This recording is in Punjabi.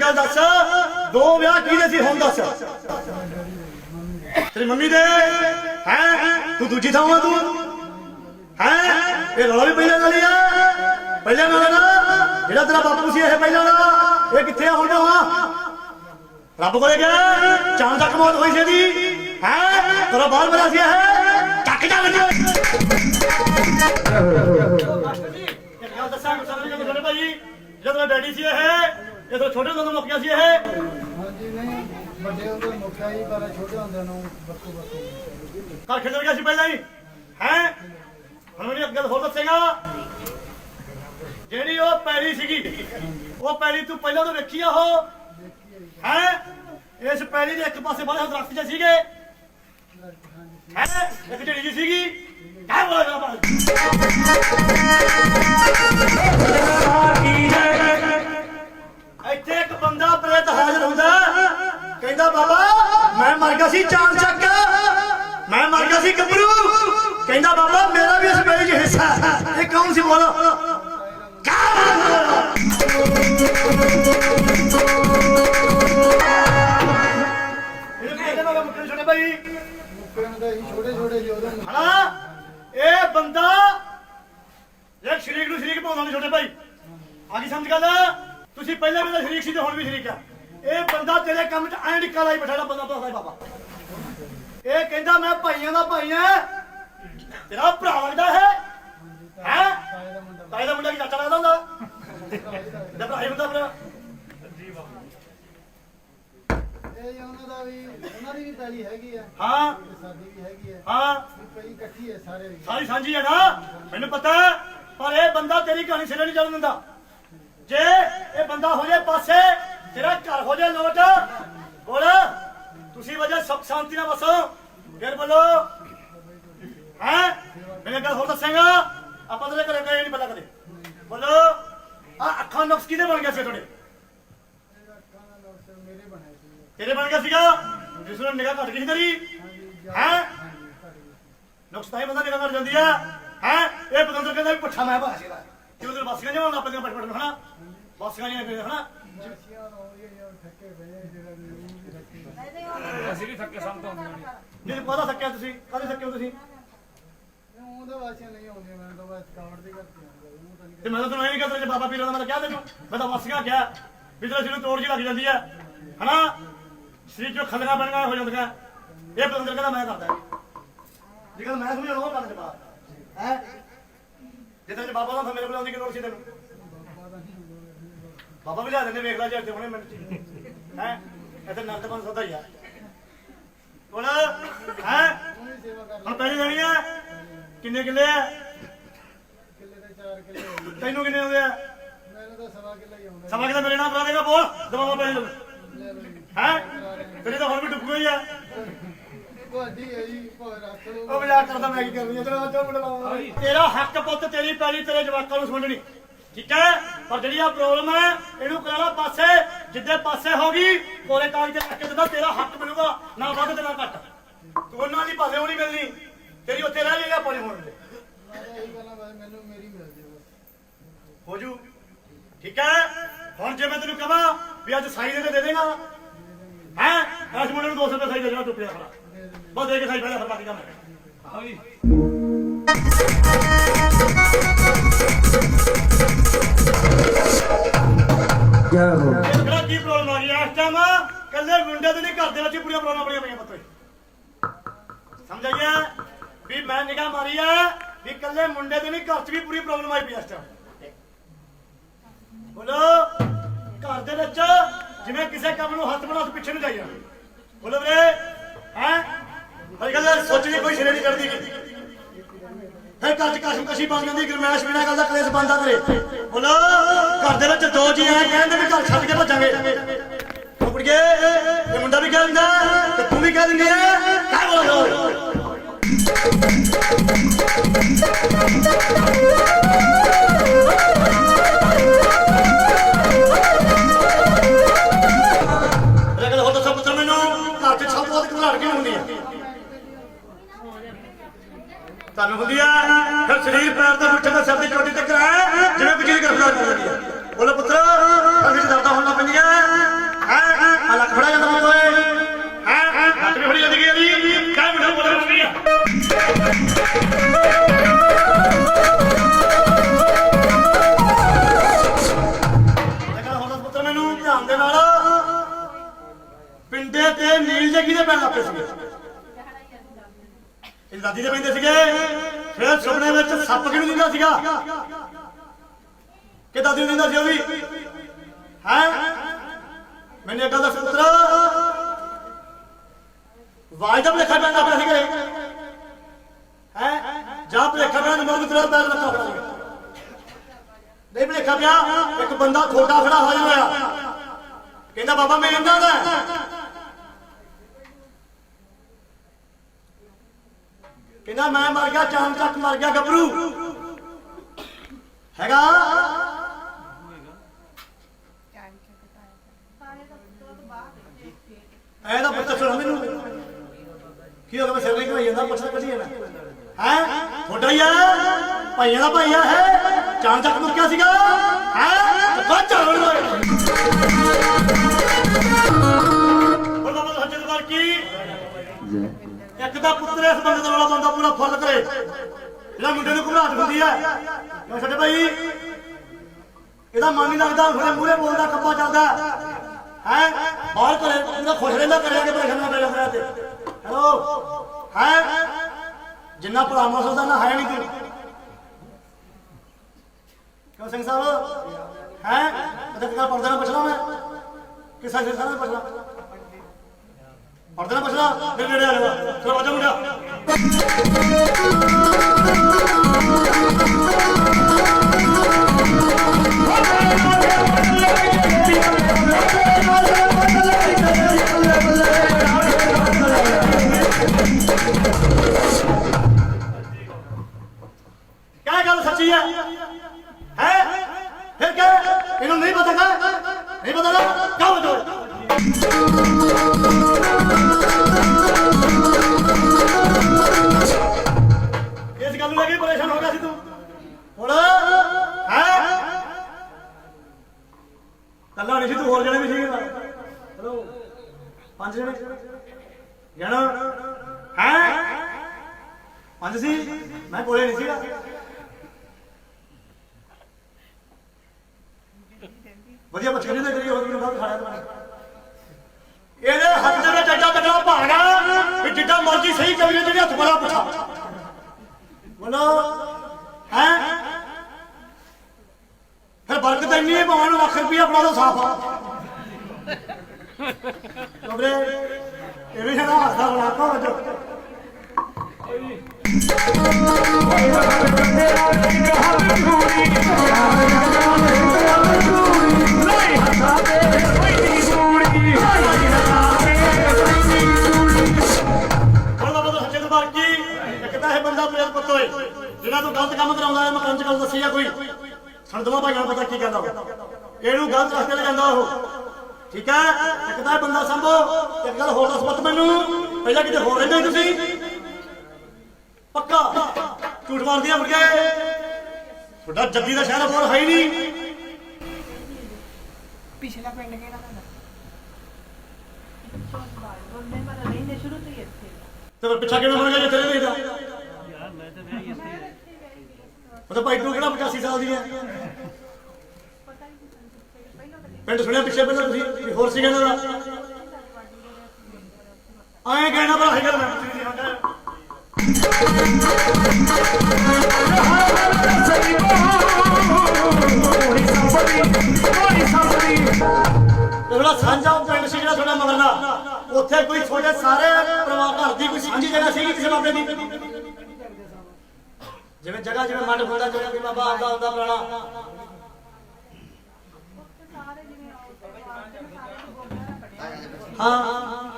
ਗੱਲ ਦੱਸ। ਦੋ ਵਿਆਹ ਕਿਹਦੇ ਸੀ, ਹੁਣ ਦੱਸ। ਤੇਰੀ ਮੰਮੀ ਦੇ, ਹੈ? ਤੂੰ ਦੂਜੀ ਥਾਂ ਆ ਤੂੰ। ਹੈ? ਇਹ ਰੌਲਾ ਵੀ ਪਹਿਲਾਂ ਨਾਲ ਹੀ ਆ। ਪਹਿਲਾਂ ਨਾਲ ਨਾ। ਜਿਹੜਾ ਤੇਰਾ ਬਾਪੂ ਸੀ ਇਹ ਪਹਿਲਾਂ ਵਾਲਾ ਇਹ ਕਿੱਥੇ ਆ ਹੁਣ? ਵਾ ਰੱਬ ਕੋਲੇ ਗਿਆ। ਚਾਂਦ ਤੱਕ ਮੌਤ ਹੋਈ ਸੀ ਇਹਦੀ। ਹੈ? ਤੇਰਾ ਬਾਲ ਬੜਾ ਸੀ ਇਹ। ਚੱਕ ਜਾ ਲੱਗੇ ਇੱਕ ਗੱਲ ਦੱਸਾਂ ਗੁੱਸਾ ਨਹੀਂ ਕਰਨਾ ਭਾਈ ਜਦੋਂ ਡੈਡੀ ਸੀ ਇਹ ਜਦੋਂ ਛੋਟੇ ਹੁੰਦੇ ਮੁੱਕ ਗਿਆ ਸੀ ਇਹ। ਹਾਂਜੀ ਨਹੀਂ ਵੱਡੇ ਹੁੰਦੇ ਮੁੱਖਿਆ ਹੀ ਪਰ ਛੋਟੇ ਹੁੰਦੇ ਨੂੰ ਬੱਕੂ ਬੱਕੂ ਘਰ ਖਿਲਰ ਗਿਆ ਸੀ ਪਹਿਲਾਂ ਹੀ। ਹੈ? ਹੁਣ ਮੈਨੂੰ ਇੱਕ ਗੱਲ ਹੋਰ ਦੱਸੇਗਾ। ਜਿਹੜੀ ਉਹ ਪੈਲੀ ਸੀਗੀ ਉਹ ਪੈਲੀ ਤੂੰ ਪਹਿਲਾਂ ਤੋਂ ਵੇਖੀ ਆ ਉਹ? ਹੈ? ਇਸ ਪੈਲੀ ਦੇ ਇੱਕ ਪਾਸੇ ਬੜੇ ਦਰਖਤ ਜਿਹੇ ਸੀਗੇ। ਹੈ? ਇੱਕ ਝੜੀ ਜੀ ਸੀਗੀ। ਕਹਿ ਬੋਲਾ। ਬਾਬਾ ਇੱਥੇ ਇੱਕ ਬੰਦਾ ਪ੍ਰੇਤ ਹਾਜ਼ਰ ਹੁੰਦਾ ਕਹਿੰਦਾ ਬਾਬਾ। ਮੈਂ ਮਰ ਗਿਆ ਸੀ ਚਾਂਦ ਚੱਕ ਮੈਂ ਮਰ ਗਿਆ ਸੀ ਗੱਭਰੂ। ਕਹਿੰਦਾ ਬਾਬਾ, ਮੇਰਾ ਵੀ ਇਸ ਪੈਲੀ 'ਚ ਹਿੱਸਾ ਹੈ। ਇਹ ਕੌਣ ਸੀ ਬੋਲੋ? ਇਹ ਬੰਦਾ ਇਹ ਸ਼ਰੀਕ ਨੂੰ ਸ਼ਰੀਕ ਪਾਉਂਦਾ ਨਹੀਂ ਛੋਟੇ ਭਾਈ। ਆ ਗਈ ਸਮਝ ਗੱਲ? ਤੁਸੀਂ ਪਹਿਲਾਂ ਵੀ ਤਾਂ ਸ਼ਰੀਕ ਸੀ ਤੇ ਹੁਣ ਵੀ ਸ਼ਰੀਕ ਆ। ਇਹ ਬੰਦਾ ਤੇਰੇ ਕੰਮ 'ਚ ਐਂ ਨਿਕਲ ਆਈ ਬੈਠਾ ਬੰਦਾ ਬਸਦਾ ਬਾਬਾ ਇਹ ਕਹਿੰਦਾ ਮੈਂ ਭਾਈਆਂ ਦਾ ਭਾਈ ਆ ਤੇਰਾ ਭਰਾ ਲੱਗਦਾ ਹੈ ਹੈ? ਤਾਏ ਦਾ ਮੁੰਡਾ ਕੀ ਚਾਚਾ ਲੱਗਦਾ ਹੁੰਦਾ? ਦਾ ਭਰਾ ਹੀ ਹੁੰਦਾ ਭਰਾ ਇਹ ਜੀ ਉਹਨਾਂ ਦਾ ਵੀ ਉਹਨਾਂ ਦੀ ਵੀ ਪੈਲੀ ਹੈਗੀ ਆ। ਹਾਂ। ਸਾਡੀ ਵੀ ਹੈਗੀ ਆ। ਹਾਂ। ਪਈ ਇਕੱਠੀ ਹੈ ਸਾਰੇ ਦੀ ਸਾਰੀ ਸਾਂਝੀ ਹੈ ਨਾ? ਮੈਨੂੰ ਪਤਾ ਹੈ, ਪਰ ਇਹ ਬੰਦਾ ਤੇਰੀ ਕਹਾਣੀ ਸਿਰੇ ਨਹੀਂ ਚੱਲਣ ਦਿੰਦਾ। ਜੇ ਇਹ ਬੰਦਾ ਹੋ ਜਾਏ ਪਾਸੇ ਤੇਰਾ ਘਰ ਹੋ ਜਾਏ ਲੋਟ। ਬੋਲ। ਤੁਸੀਂ ਵਜੇ ਸੁਖ ਸ਼ਾਂਤੀ ਨਾਲ ਵਸੋ ਫਿਰ ਬੋਲੋ। ਹੈ? ਮੈਨੂੰ ਗੱਲ ਹੋਰ ਦੱਸੇਗਾ? ਆਪਾਂ ਤੇਰੇ ਘਰੇ ਗਏ ਨਹੀਂ ਪਤਾ ਕਦੇ। ਬੋਲੋ। ਆ ਅੱਖਾਂ ਨੁਕਸ ਕਿਹਦੇ ਬਣ ਗਿਆ ਸੀ ਤੁਹਾਡੇ? ਤੇਰੇ ਬਣ ਗਿਆ ਸੀਗਾ? ਜਿਸ ਨੂੰ ਨਿਗਾਹ ਘਟ ਗਈ ਸੀ ਤੇਰੀ। ਹਾਂਜੀ ਜਾ- ਹੈਂ? ਹਾਂਜੀ ਤਾਂ ਹੀ ਬੰਦਾ ਨਿਗਾਹ ਕਰ ਜਾਂਦੀ ਆ। ਹੈ? ਇਹ ਪਤੰਦਰ ਕਹਿੰਦਾ ਵੀ ਪੱਠਾ ਮੈਂ ਭਾਸ਼ੇ ਦਾ ਕਿਉਂ ਤੇ ਬਾਸੀਆਂ ਜਿਹਾ ਲੱਪ ਦੀਆਂ ਪਟ ਪਟ ਹਨਾ? ਬਾਸੀਆਂ ਜਿਹਾ ਹਨਾ? ਅਸੀਂ ਵੀ ਥੱਕੇ ਸਭ ਤੋਂ ਹੁੰਦੇ ਨੇ ਜੇ। ਪਤਾ ਸਕਿਆ ਤੁਸੀਂ? ਕਾਹਦੇ ਸਕਿਆ ਹੋ ਤੁਸੀਂ? ਇਹ ਵਾਸੀਆਂ ਨਹੀਂ ਆਉਂਦੀਆਂ ਮੈਂ ਤਾਂ ਬਸ ਕਾਵੜ ਦੇ ਕਰਕੇ ਤੇ ਮੈਂ ਤਾਂ ਤੁਹਾਨੂੰ ਇਹ ਨਹੀਂ ਕਹਿੰਦਾ ਜੇ ਬਾਬਾ ਪੀਰਾਂ ਦਾ ਮੈਂ ਤਾਂ ਕਿਹਾ ਤੈਨੂੰ। ਮੈਂ ਤਾਂ ਬਾਸੀਆਂ ਕਿਹਾ, ਵੀ ਤੇਰੇ ਸਿਰ ਨੂੰ ਤੋੜ ਜੀ ਲੱਗ ਜਾਂਦੀ ਆ ਹਨਾ? ਸਰੀਰ ਚੋਂ ਖੰਦਗਾ ਬਣਗਾ ਹੋ ਜਾਂਦੀਆਂ। ਇਹ ਪਤੰਦਰ ਕਹਿੰਦਾ, ਮੈਂ ਕਰਦਾ। ਜੇ ਕਹਿੰਦਾ, ਮੈਂ ਸਮਝਾਉਣਾ ਉਹ ਕਰ ਦੇ ਬਾਤ ਹੈ? ਜੇ ਤੇਰੇ ਬਾਬਾ ਦਾ ਮੇਰੇ ਕੋਲ ਆਉਂਦੀ ਕਿ ਲੋੜ ਸੀ ਤੈਨੂੰ? ਬਾਬਾ ਵੀ ਲਿਆ ਦਿੰਦੇ, ਵੇਖ ਲੈ ਜੇ ਅੱਜ ਹੁਣੇ ਮਿੰਟ ਹੈ? ਇੱਥੇ ਨਰਤਮਨ ਸਦਾ ਹੀ ਆ। ਬੋਲ, ਹੈ? ਹੁਣ ਪਹਿਲੀ ਲੈਣੀ ਆ? ਕਿੰਨੇ ਕਿੱਲੇ ਆ? ਕਿੱਲੇ ਦੇ 4 ਕਿੱਲੇ ਤੈਨੂੰ ਕਿੰਨੇ ਆਉਂਦੇ ਆ? ਮੈਨੂੰ ਤਾਂ ਸਵਾ ਕਿੱਲਾ ਹੀ ਆਉਂਦਾ ਸਭਾ ਕਿਤੇ ਮੇਰੇ ਨਾਲ ਕਰਾ ਦੇਗਾ ਬੋਲ ਦਵਾਵਾ ਪੈ ਜਾ ਹੈ? ਤੇਰੀ ਤਾਂ ਹੁਣ ਵੀ ਡੁੱਬ ਗਈ ਆ। ਉਹ ਮਜ਼ਾਕ ਕਰਦਾ ਮੈਂ ਕੀ ਕਰਨੀ ਆ? ਤੇਰਾ ਹੱਕ ਪੁੱਤ ਤੇਰੀ ਪੈਲੀ ਤੇਰੇ ਜਵਾਕਾਂ ਨੂੰ ਸਮਝਣੀ ਠੀਕ ਹੈ ਪਰ ਜਿਹੜੀ ਆ ਪ੍ਰੋਬਲਮ ਹੈ, ਇਹਨੂੰ ਕਰਾ ਲਾ ਪਾਸੇ, ਜਿੱਦੇ ਪਾਸੇ ਹੋ ਗਈ ਕੋਰੇ ਕਾਗਜ਼ ਤੇ ਰੱਖ ਕੇ ਦਿੰਦਾ, ਤੇਰਾ ਹੱਕ ਮਿਲੂਗਾ, ਨਾ ਵੱਧ ਤੇ ਨਾ ਘੱਟ। ਤੂੰ ਉਹਨਾਂ ਦੀ ਭਾਵੇਂ ਉਹ ਮਿਲਣੀ, ਤੇਰੀ ਉੱਥੇ ਰਹਿ ਜਾਏਗਾ ਪਰੇ ਹੋਣ ਦੇ ਮੈਨੂੰ ਮੇਰੀ ਮਿਲ ਜੇ ਬਸ ਹੋ ਜੂ। ਠੀਕ ਹੈ? ਹੁਣ ਜੇ ਮੈਂ ਤੈਨੂੰ ਕਹਾਂ ਵੀ ਅੱਜ ਸਾਈ ਦੇ ਤੇ ਦੇ ਦੇਗਾ। ਹੈ? ਇਸ ਮੁੰਡੇ ਨੂੰ 200 ਰੁਪਏ ਸਾਈ ਦੇ ਦੇਣਾ ਟੁੱਪਿਆ ਖੜਾ ਬਸ ਦੇ ਕੇ ਸਾਈ ਪਹਿਲਾਂ ਫਿਰ ਬਾਕੀ ਕੰਮ ਹਾਂ। ਜੀ। ਇਹ ਕਿਹੜਾ ਕੀ ਪ੍ਰੋਬਲਮ ਆ ਗਈ ਇਸ ਟਾਈਮ ਕੱਲੇ ਮੁੰਡੇ ਦੇ ਨਹੀਂ, ਘਰ ਦੇ ਵਿੱਚ ਪੂਰੀਆਂ ਪ੍ਰੋਬਲਮਾਂ ਬੜੀਆਂ ਪਈਆਂ ਪੱਤੋਂ। ਸਮਝ ਆਇਆ ਵੀ ਮੈਂ ਨਿਗਾਹ ਮਾਰੀ ਆ ਵੀ ਕੱਲੇ ਮੁੰਡੇ ਦੇ ਨਹੀਂ, ਘਰ 'ਚ ਵੀ ਪੂਰੀ ਪ੍ਰੋਬਲਮ ਆਈ ਪਈ ਇਸ ਟਾਈਮ ਬੋਲੋ, ਘਰ ਦੇ ਵਿੱਚ ਜਿਵੇਂ ਕਿਸੇ ਕੰਮ ਨੂੰ ਹੱਥ ਬਣਾ ਕੇ ਪਿੱਛੇ ਨੂੰ ਜਾਈ ਬੋਲੋ ਵੀਰੇ, ਹੈ? ਹਰ ਗੱਲ ਸੋਚਣੀ ਕੋਈ ਸਿਰੇ ਨਹੀਂ ਚੜਦੀ। ਹੈ ਘਰ 'ਚ ਕਸ਼ਮ ਕਸ਼ੀ ਬਣ ਜਾਂਦੀ ਗਰਮੈਸ਼ ਬਿਨਾ ਗੱਲ ਦਾ ਕਲੇਸ਼ ਬੰਦਾ ਕਰੇ ਬੋਲੋ। ਘਰ ਦੇ ਵਿੱਚ ਦੋ ਜੀ ਐ ਕਹਿੰਦੇ ਵੀ ਘਰ ਛੱਡ ਕੇ ਭੱਜਾਂਗੇ। ਕੁੜੀਏ ਇਹ ਮੁੰਡਾ ਵੀ ਕਹਿ ਦਿੰਦਾ, ਤੇ ਤੂੰ ਵੀ ਕਹਿ ਦਿੰਦੀ ਐ ਕਹਿ ਬੋਲੋ। ਇਹ ਗੱਲ ਹੋਰ ਦੱਸੋ ਪੁੱਤਰ ਮੈਨੂੰ, ਘਰ 'ਚ ਸਭ ਤੋਂ ਵੱਧ ਘਬਰਾਹਟ ਕਿਉਂ ਹੁੰਦੀ ਹੈ ਤੁਹਾਨੂੰ ਹੁੰਦੀ ਆ ਬੋਲੇ ਪੁੱਤਰਾ ਅਗਲੀ ਦਰਦਾਂ ਹੋਣ ਲੱਗ ਪੈਂਦੀਆਂ ਹੈ ਆ ਲੱਖ ਫੜਾ ਜਾਂਦਾ ਮੈਨੂੰ ਓਏ ਹੈ ਲੱਖ ਫੜੀ ਜਾਂਦੀ ਗਈ ਕਾਹ ਬਿਠਾ ਬੋਲੇ ਪੁੱਤਰੀਆ ਦੇ ਨਾਲ। ਪਿੰਡੇ ਤੇ ਨੀਲ ਜੇ ਕਿਹਦੇ ਪੈਣ ਲੱਗੇ ਸੀਗੇ? ਇਹ ਦਾਦੀ ਦੇ ਪੈਂਦੇ ਸੀਗੇ। ਫਿਰ ਸੁਪਨੇ ਵਿੱਚ ਸੱਪ ਕਿਹਨੂੰ ਦਿੰਦਾ ਸੀਗਾ? ਕਿ ਦਾਦੀ ਦਿੰਦਾ ਸੀ ਉਹ ਵੀ? ਹੈ? ਮੈਨੇ ਇੱਕ ਗੱਲ ਦੱਸ ਪੁੱਤਰਾ ਵਾਜ ਪੈਂਦਾ ਪਿਆ ਸੀਗਾ ਹੈ? ਜਾਂ ਭਲੇਖਾ ਪੈਂਦਾ ਮਰਦ ਤੇਰਾ ਪੈਰ ਰੱਖਾ ਹੋਇਆ ਨਹੀਂ ਭਲੇਖਾ ਪਿਆ, ਇੱਕ ਬੰਦਾ ਥੋੜਾ ਖੜਾ ਹਾਜ਼ਰ ਹੋਇਆ ਕਹਿੰਦਾ, ਬਾਬਾ, ਮੈਂ ਇਹਨਾਂ ਦਾ ਕਹਿੰਦਾ, ਮੈਂ ਮਰ ਗਿਆ ਚਾਮ ਚੱਕ ਮਰ ਗਿਆ, ਗੱਭਰੂ। ਹੈਗਾ? ਐ ਦਾ ਪੁੱਤ ਸੁਣ ਮੈਨੂੰ। ਕੀ ਹੋ ਗਿਆ, ਮੈਂ ਸਿਰ ਨਹੀਂ ਘਵਾਈ ਜਾਂਦਾ ਪੁੱਛਦਾ ਕੱਢੀ ਜਾਣਾ। ਹੈ? ਤੁਹਾਡਾ ਹੀ ਭਾਈਆਂ ਦਾ ਭਾਈਆ ਹੈ? ਚਾਮ ਚੱਕ ਮੁੱਕਿਆ ਸੀਗਾ। ਹੈ? ਬੱਚ ਚੱਲ ਓਏ ਬੋਲਦਾ ਬੋਲਦਾ ਸੱਚੇ ਕੀ ਇੱਕ ਦਾ ਪੁੱਤਰ ਇਸ ਬੰਦੇ ਦਾ ਰੌਲਾ ਬੰਦਾ ਪੂਰਾ ਫੁੱਲ ਕਰੇ। ਜਿਹੜਾ ਮੁੰਡੇ ਨੂੰ ਘਬਰਾਹਟ ਹੁੰਦੀ ਹੈ ਕਿਉਂ ਛੱਡੇ ਭਾਈ। ਇਹਦਾ ਮਨ ਨਹੀਂ ਲੱਗਦਾ ਥੋੜੇ ਮੂਹਰੇ ਬੋਲਦਾ ਖੱਪਾ ਚੱਲਦਾ। ਹੈ? ਬਾਹਰ ਘਰੇ ਪੂਰਾ ਖੁਸ਼ ਰਹਿੰਦਾ ਕਰਿਆ ਕਿ ਪਰੇਸ਼ਾਨ ਤੇ। ਹੈਲੋ? ਹੈ? ਜਿੰਨਾ ਭਲਾ ਮਸਲ ਨਾ ਹੈ ਨਹੀਂ ਤੂੰ। ਕਿਉਂ ਸਿੰਘ ਸਾਹਿਬ? ਹੈ? ਅਦਰ ਕਿਹੜਾ ਪਰਦਾ ਨਾ ਪੁੱਛਣਾ ਮੈਂ? ਕਿਸਾ ਸਿੰਘ ਸਾਹਿਬ ਪੁੱਛਣਾ ਪਰਦਾ ਨਾ ਪੁੱਛਣਾ ਮੇਰੇ ਨੇੜੇ ਆ ਜਾ ਚਲੋ ਆ ਜਾ ਮੁੰਡਾ। ਇਹਨੂੰ ਨਹੀਂ ਪਤਾ ਕਾ ਨਹੀਂ ਪਤਾ ਨਾ ਕਾ ਬਤੋ ਇਸ ਗੱਲ ਨੂੰ ਲੈ ਕੇ ਪਰੇਸ਼ਾਨ ਹੋ ਗਿਆ ਸੀ ਤੂੰ। ਹੁਣ, ਹੈ? ਕੱਲਾ ਨਹੀਂ ਸੀ ਤੂੰ, ਹੋਰ ਜਣੇ ਵੀ ਸੀ ਚਲੋ, ਪੰਜ ਜਣੇ। ਜਣਾ। ਹੈ? ਪੰਜ ਸੀ? ਮੈਂ ਕੋਲੇ ਨਹੀਂ ਸੀਗਾ। ਵਧੀਆ ਬੱਚੇ ਨੇ ਕਰੀ ਹੋਰ ਮੈਨੂੰ ਬਾਅਦ ਖਾਣਾ ਤਾਂ ਇਹਦੇ ਹੱਥ ਦੇ ਵਿੱਚ ਐਡਾ ਤੱਕਾ ਭਾਣਾ ਵੀ ਜਿੱਦਾਂ ਮਰਜ਼ੀ ਸਹੀ ਕਰੀ ਜਿਹੜੇ ਹੱਥ ਬੜਾ ਪੁੱਛਾ ਬੋਲੋ, ਹੈ? ਫਿਰ ਬਰਕਤ ਇੰਨੀ ਹੈ ਭਾਵੇਂ ਲੱਖ ਰੁਪਇਆ ਬਣਾ ਦੋ ਸਾਫ਼। ਕੋਬਰੇ ਇਹ ਵੀ ਹੱਸਦਾ ਬਣਾ ਕੋ ਵਜੋ ਜਿਹੜਾ ਤੂੰ ਗਲਤ ਕੰਮ ਕਰਾਉਂਦਾ ਹੈ ਮੈਂ ਕੰਚ ਗੱਲ ਦੱਸੀ ਆ ਕੋਈ। ਸੰਦਵਾ ਭਾਈਆਂ ਨੂੰ ਪਤਾ ਕੀ ਕਹਿੰਦਾ ਉਹ। ਇਹਨੂੰ ਗਲਤ ਰਸਤੇ ਤੇ ਜਾਂਦਾ ਉਹ। ਠੀਕ ਹੈ? ਇੱਕ ਤਾਂ ਇਹ ਬੰਦਾ ਸੰਭੋ ਇੱਕ ਗੱਲ ਹੋਰ ਦੱਸ ਪੁੱਤ ਮੈਨੂੰ। ਪਹਿਲਾਂ ਕਿਤੇ ਹੋਰ ਰਹਿੰਦੇ ਤੁਸੀਂ? ਪੱਕਾ? ਝੂਠ ਮਾਰਦੀਆਂ ਮੁੜ ਕੇ। ਤੁਹਾਡਾ ਜੱਦੀ ਦਾ ਸ਼ਹਿਰ ਹੋਰ ਹੈ ਹੀ ਨਹੀਂ। ਪਿਛਲਾ ਪਿੰਡ ਕਿਹੜਾ ਤੁਹਾਡਾ ਤੋਂ ਹੀ ਇੱਥੇ। ਤੇ ਫਿਰ ਪਿੱਛਾ ਕਿਵੇਂ ਬਣ ਗਿਆ ਜੇ ਤੇਰੇ ਨਹੀਂ ਦਾ ਯਾਰ ਮੈਂ ਤਾਂ ਵਿਆਹ ਹੀ ਇੱਥੇ ਉਹ ਭਾਈ ਤੂੰ ਕਿਹੜਾ 85 ਸਾਲ ਦੀ ਹੈ ਪਿੰਡ ਸੁਣਿਆ ਪਿੱਛੇ ਪਹਿਲਾਂ ਤੁਸੀਂ? ਵੀ ਹੋਰ ਸੀਗਾ ਇਹਨਾਂ ਆਏ ਕਹਿਣਾ ਭਲਾ ਹੈ ਮੈਂ ਜਿਹੜਾ ਸਾਂਝਾ ਪਿੰਡ ਸੀ ਜਿਹੜਾ ਤੁਹਾਡਾ ਮਗਰਲਾ ਉੱਥੇ ਕੋਈ ਤੁਹਾਡੇ ਸਾਰੇ ਪਰਿਵਾਰ ਘਰ ਦੀ ਕੋਈ ਸਾਂਝੀ ਜਗ੍ਹਾ ਸੀ ਕਿਸੇ ਬਾਬੇ ਦੀ? ਜਿਵੇਂ ਜਗ੍ਹਾ ਜਿਵੇਂ ਮੰਡ ਹੁੰਦਾ ਜਿਵੇਂ ਕਿ ਬਾਬਾ ਆਉਂਦਾ ਹੁੰਦਾ ਪੁਰਾਣਾ। ਹਾਂ ਜਿਵੇਂ ਹਾਂ।